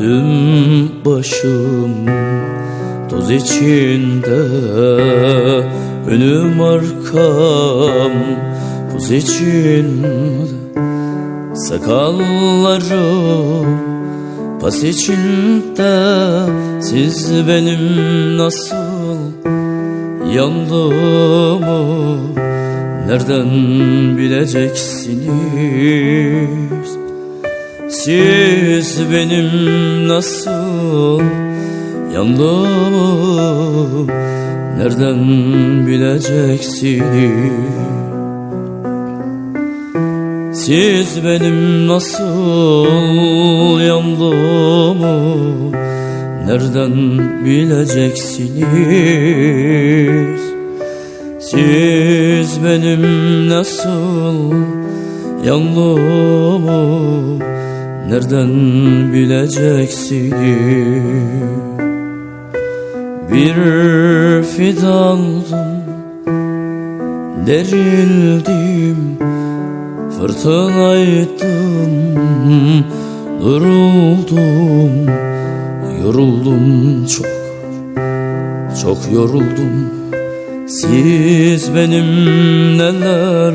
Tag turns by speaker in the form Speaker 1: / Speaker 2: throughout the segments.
Speaker 1: Üstüm başım toz içinde Önüm arkam buz içinde. Sakallarım pas içinde Siz benim nasıl yandığımı Nereden bileceksiniz Siz benim nasıl yandığımı Nereden bileceksiniz? Siz benim nasıl yandığımı Nereden bileceksiniz? Siz benim nasıl yandığımı Nereden bileceksiniz Bir fidandım Derildim Fırtınaydım Duruldum Yoruldum çok Çok yoruldum. Siz benim neler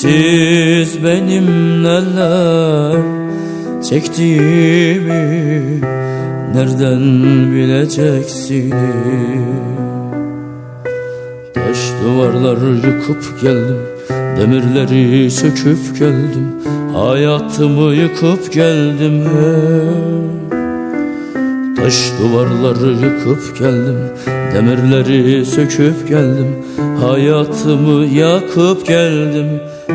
Speaker 1: Siz benim neler çektiğimi Nereden bileceksiniz Taş duvarları yıkıp geldim Demirleri söküp geldim Hayatımı yıkıp geldim. Taş duvarları yıkıp geldim Demirleri söküp geldim Hayatımı yakıp geldim Hey